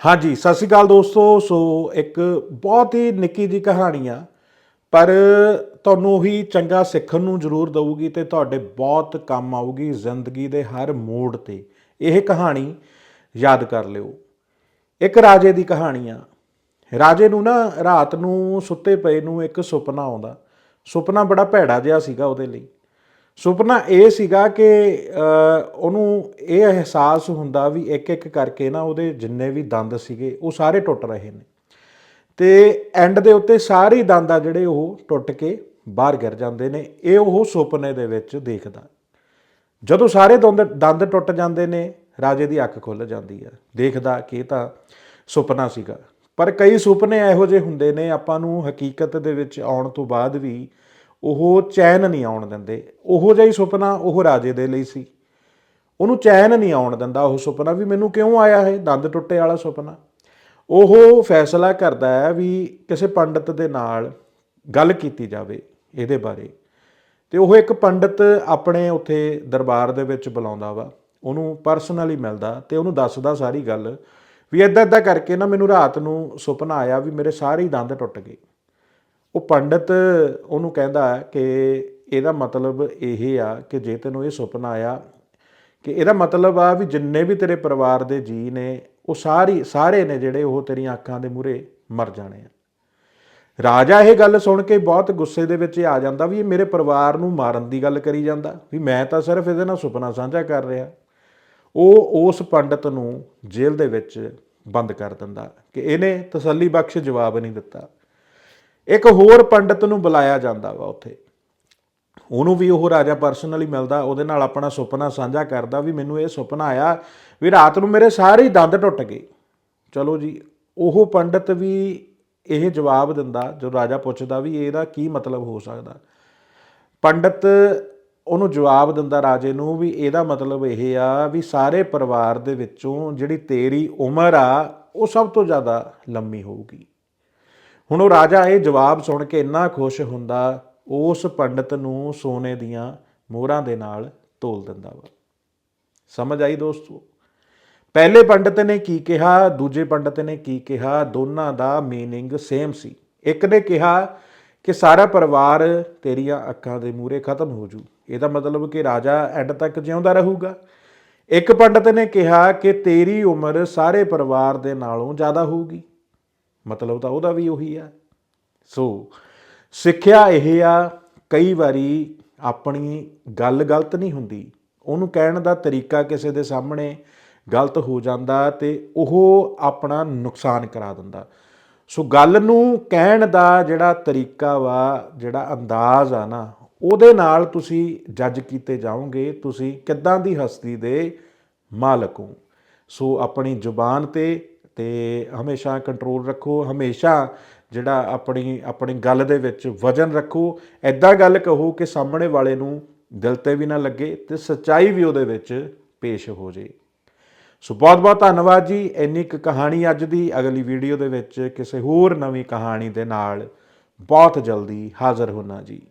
ਹਾਂਜੀ, ਸਤਿ ਸ਼੍ਰੀ ਅਕਾਲ ਦੋਸਤੋ। ਸੋ, ਇੱਕ ਬਹੁਤ ਹੀ ਨਿੱਕੀ ਜੀ ਕਹਾਣੀ ਆ, ਪਰ ਤੁਹਾਨੂੰ ਉਹੀ ਚੰਗਾ ਸਿੱਖਣ ਨੂੰ ਜ਼ਰੂਰ ਦਊਗੀ ਤੇ ਤੁਹਾਡੇ ਬਹੁਤ ਕੰਮ ਆਊਗੀ ਜ਼ਿੰਦਗੀ ਦੇ ਹਰ ਮੋੜ ਤੇ। ਇਹ ਕਹਾਣੀ ਯਾਦ ਕਰ ਲਿਓ। ਇੱਕ ਰਾਜੇ ਦੀ ਕਹਾਣੀ ਆ। ਰਾਜੇ ਨੂੰ ਨਾ ਰਾਤ ਨੂੰ ਸੁੱਤੇ ਪਏ ਨੂੰ ਇੱਕ ਸੁਪਨਾ ਆਉਂਦਾ। ਸੁਪਨਾ ਬੜਾ ਭੈੜਾ ਜਿਹਾ ਸੀਗਾ ਉਹਦੇ ਲਈ। ਸੁਪਨਾ ਇਹ ਸੀਗਾ ਕਿ ਉਹਨੂੰ ਇਹ ਅਹਿਸਾਸ ਹੁੰਦਾ ਵੀ ਇੱਕ ਇੱਕ ਕਰਕੇ ਨਾ ਉਹਦੇ ਜਿੰਨੇ ਵੀ ਦੰਦ ਸੀਗੇ, ਉਹ ਸਾਰੇ ਟੁੱਟ ਰਹੇ ਨੇ। ਤੇ ਐਂਡ ਦੇ ਉੱਤੇ ਸਾਰੇ ਹੀ ਦੰਦ ਆ ਜਿਹੜੇ ਉਹ ਟੁੱਟ ਕੇ ਬਾਹਰ ਗਿਰ ਜਾਂਦੇ ਨੇ। ਇਹ ਉਹ ਸੁਪਨੇ ਦੇ ਵਿੱਚ ਦੇਖਦਾ। ਜਦੋਂ ਸਾਰੇ ਦੰਦ ਦੰਦ ਟੁੱਟ ਜਾਂਦੇ ਨੇ, ਰਾਜੇ ਦੀ ਅੱਖ ਖੁੱਲ ਜਾਂਦੀ ਹੈ ਦੇਖਦਾ ਕਿ ਇਹ ਤਾਂ ਸੁਪਨਾ ਸੀਗਾ। ਪਰ ਕਈ ਸੁਪਨੇ ਇਹੋ ਜਿਹੇ ਹੁੰਦੇ ਨੇ, ਆਪਾਂ ਨੂੰ ਹਕੀਕਤ ਦੇ ਵਿੱਚ ਆਉਣ ਤੋਂ ਬਾਅਦ ਵੀ ਉਹ ਚੈਨ ਨਹੀਂ ਆਉਣ ਦਿੰਦੇ। ਉਹੋ ਜਿਹਾ ਹੀ ਸੁਪਨਾ ਉਹ ਰਾਜੇ ਦੇ ਲਈ ਸੀ। ਉਹਨੂੰ ਚੈਨ ਨਹੀਂ ਆਉਣ ਦਿੰਦਾ ਉਹ ਸੁਪਨਾ ਵੀ ਮੈਨੂੰ ਕਿਉਂ ਆਇਆ ਹੈ ਦੰਦ ਟੁੱਟੇ ਵਾਲਾ ਸੁਪਨਾ। ਉਹ ਫੈਸਲਾ ਕਰਦਾ ਹੈ ਵੀ ਕਿਸੇ ਪੰਡਤ ਦੇ ਨਾਲ ਗੱਲ ਕੀਤੀ ਜਾਵੇ ਇਹਦੇ ਬਾਰੇ। ਤੇ ਉਹ ਇੱਕ ਪੰਡਤ ਆਪਣੇ ਉੱਥੇ ਦਰਬਾਰ ਦੇ ਵਿੱਚ ਬੁਲਾਉਂਦਾ ਵਾ। ਉਹਨੂੰ ਪਰਸਨਲੀ ਮਿਲਦਾ ਤੇ ਉਹਨੂੰ ਦੱਸਦਾ ਸਾਰੀ ਗੱਲ ਵੀ ਇਦਾਂ ਇਦਾਂ ਕਰਕੇ ਨਾ ਮੈਨੂੰ ਰਾਤ ਨੂੰ ਸੁਪਨਾ ਆਇਆ ਵੀ ਮੇਰੇ ਸਾਰੇ ਹੀ ਦੰਦ ਟੁੱਟ ਗਏ। ਉਹ ਪੰਡਤ ਉਹਨੂੰ ਕਹਿੰਦਾ ਕਿ ਇਹਦਾ ਮਤਲਬ ਇਹ ਆ ਕਿ ਜੇ ਤੈਨੂੰ ਇਹ ਸੁਪਨਾ ਆਇਆ, ਕਿ ਇਹਦਾ ਮਤਲਬ ਆ ਵੀ ਜਿੰਨੇ ਵੀ ਤੇਰੇ ਪਰਿਵਾਰ ਦੇ ਜੀ ਨੇ, ਉਹ ਸਾਰੀ, ਸਾਰੇ ਨੇ ਜਿਹੜੇ ਉਹ ਤੇਰੀਆਂ ਅੱਖਾਂ ਦੇ ਮੂਹਰੇ ਮਰ ਜਾਣੇ ਆ। ਰਾਜਾ ਇਹ ਗੱਲ ਸੁਣ ਕੇ ਬਹੁਤ ਗੁੱਸੇ ਦੇ ਵਿੱਚ ਆ ਜਾਂਦਾ ਵੀ ਇਹ ਮੇਰੇ ਪਰਿਵਾਰ ਨੂੰ ਮਾਰਨ ਦੀ ਗੱਲ ਕਰੀ ਜਾਂਦਾ, ਵੀ ਮੈਂ ਤਾਂ ਸਿਰਫ ਇਹਦੇ ਨਾਲ ਸੁਪਨਾ ਸਾਂਝਾ ਕਰ ਰਿਹਾ। ਉਹ ਉਸ ਪੰਡਤ ਨੂੰ ਜੇਲ੍ਹ ਦੇ ਵਿੱਚ ਬੰਦ ਕਰ ਦਿੰਦਾ ਕਿ ਇਹਨੇ ਤਸੱਲੀ ਬਖਸ਼ ਜਵਾਬ ਨਹੀਂ ਦਿੱਤਾ। ਇੱਕ ਹੋਰ ਪੰਡਤ ਨੂੰ ਬੁਲਾਇਆ ਜਾਂਦਾ ਵਾ ਉੱਥੇ। ਉਹਨੂੰ ਵੀ ਉਹ ਰਾਜਾ ਪਰਸਨਲੀ ਮਿਲਦਾ, ਉਹਦੇ ਨਾਲ ਆਪਣਾ ਸੁਪਨਾ ਸਾਂਝਾ ਕਰਦਾ ਵੀ ਮੈਨੂੰ ਇਹ ਸੁਪਨਾ ਆਇਆ ਵੀ ਰਾਤ ਨੂੰ ਮੇਰੇ ਸਾਰੇ ਦੰਦ ਟੁੱਟ ਗਏ। ਚਲੋ ਜੀ, ਉਹ ਪੰਡਤ ਵੀ ਇਹ ਜਵਾਬ ਦਿੰਦਾ ਜੋ ਰਾਜਾ ਪੁੱਛਦਾ ਵੀ ਇਹਦਾ ਕੀ ਮਤਲਬ ਹੋ ਸਕਦਾ। ਪੰਡਤ ਉਹਨੂੰ ਜਵਾਬ ਦਿੰਦਾ ਰਾਜੇ ਨੂੰ ਵੀ ਇਹਦਾ ਮਤਲਬ ਇਹ ਆ ਵੀ ਸਾਰੇ ਪਰਿਵਾਰ ਦੇ ਵਿੱਚੋਂ ਜਿਹੜੀ ਤੇਰੀ ਉਮਰ ਆ, ਉਹ ਸਭ ਤੋਂ ਜ਼ਿਆਦਾ ਲੰਮੀ ਹੋਊਗੀ। ਹੁਣ ਉਹ ਰਾਜਾ ਇਹ ਜਵਾਬ ਸੁਣ ਕੇ ਇੰਨਾ ਖੁਸ਼ ਹੁੰਦਾ, ਉਸ ਪੰਡਤ ਨੂੰ ਸੋਨੇ ਦੀਆਂ ਮੋਹਰਾਂ ਦੇ ਨਾਲ ਤੋਲ ਦਿੰਦਾ ਵਾ। ਸਮਝ ਆਈ ਦੋਸਤੋ? ਪਹਿਲੇ ਪੰਡਤ ਨੇ ਕੀ ਕਿਹਾ, ਦੂਜੇ ਪੰਡਤ ਨੇ ਕੀ ਕਿਹਾ, ਦੋਨਾਂ ਦਾ ਮੀਨਿੰਗ ਸੇਮ ਸੀ। ਇੱਕ ਨੇ ਕਿਹਾ ਕਿ ਸਾਰਾ ਪਰਿਵਾਰ ਤੇਰੀਆਂ ਅੱਖਾਂ ਦੇ ਮੂਹਰੇ ਖਤਮ ਹੋ ਜੂ। ਇਹਦਾ ਮਤਲਬ ਕਿ ਰਾਜਾ ਐਂਡ ਤੱਕ ਜਿਉਂਦਾ ਰਹੂਗਾ। ਇੱਕ ਪੰਡਤ ਨੇ ਕਿਹਾ ਕਿ ਤੇਰੀ ਉਮਰ ਸਾਰੇ ਪਰਿਵਾਰ ਦੇ ਨਾਲੋਂ ਜ਼ਿਆਦਾ ਹੋਊਗੀ। ਮਤਲਬ ਤਾਂ ਉਹਦਾ ਵੀ ਉਹੀ ਆ। ਸੋ ਸਿੱਖਿਆ ਇਹ ਆ, ਕਈ ਵਾਰੀ ਆਪਣੀ ਗੱਲ ਗਲਤ ਨਹੀਂ ਹੁੰਦੀ। ਉਹਨੂੰ ਕਹਿਣ ਦਾ ਤਰੀਕਾ ਕਿਸੇ ਦੇ ਸਾਹਮਣੇ ਗਲਤ ਹੋ ਜਾਂਦਾ ਤੇ ਉਹ ਆਪਣਾ ਨੁਕਸਾਨ ਕਰਾ ਦਿੰਦਾ। ਸੋ ਗੱਲ ਨੂੰ ਕਹਿਣ ਦਾ ਜਿਹੜਾ ਤਰੀਕਾ ਵਾ, ਜਿਹੜਾ ਅੰਦਾਜ਼ ਆ ਨਾ, ਉਹਦੇ ਨਾਲ ਤੁਸੀਂ ਜੱਜ ਕੀਤੇ ਜਾਓਗੇ, ਤੁਸੀਂ ਕਿੱਦਾਂ ਦੀ ਹਸਤੀ ਦੇ ਮਾਲਕ ਹੋ। ਸੋ ਆਪਣੀ ਜ਼ੁਬਾਨ ਤੇ ਤੇ ਹਮੇਸ਼ਾ ਕੰਟਰੋਲ ਰੱਖੋ, ਹਮੇਸ਼ਾ ਜਿਹੜਾ ਆਪਣੀ ਆਪਣੀ ਗੱਲ ਦੇ ਵਿੱਚ ਵਜਨ ਰੱਖੋ। ਐਦਾਂ ਗੱਲ ਕਹੋ ਕਿ ਸਾਹਮਣੇ ਵਾਲੇ ਨੂੰ ਦਿਲ ਤੇ ਵੀ ਨਾ ਲੱਗੇ ਤੇ ਸੱਚਾਈ ਵੀ ਉਹਦੇ ਵਿੱਚ ਪੇਸ਼ ਹੋ ਜੇ। ਸੋ ਬਹੁਤ ਬਹੁਤ ਧੰਨਵਾਦ ਜੀ। ਇੰਨੀ ਕੁ ਕਹਾਣੀ ਅੱਜ ਦੀ। ਅਗਲੀ ਵੀਡੀਓ ਦੇ ਵਿੱਚ ਕਿਸੇ ਹੋਰ ਨਵੀਂ ਕਹਾਣੀ ਦੇ ਨਾਲ ਬਹੁਤ ਜਲਦੀ ਹਾਜ਼ਰ ਹੋਣਾ ਜੀ।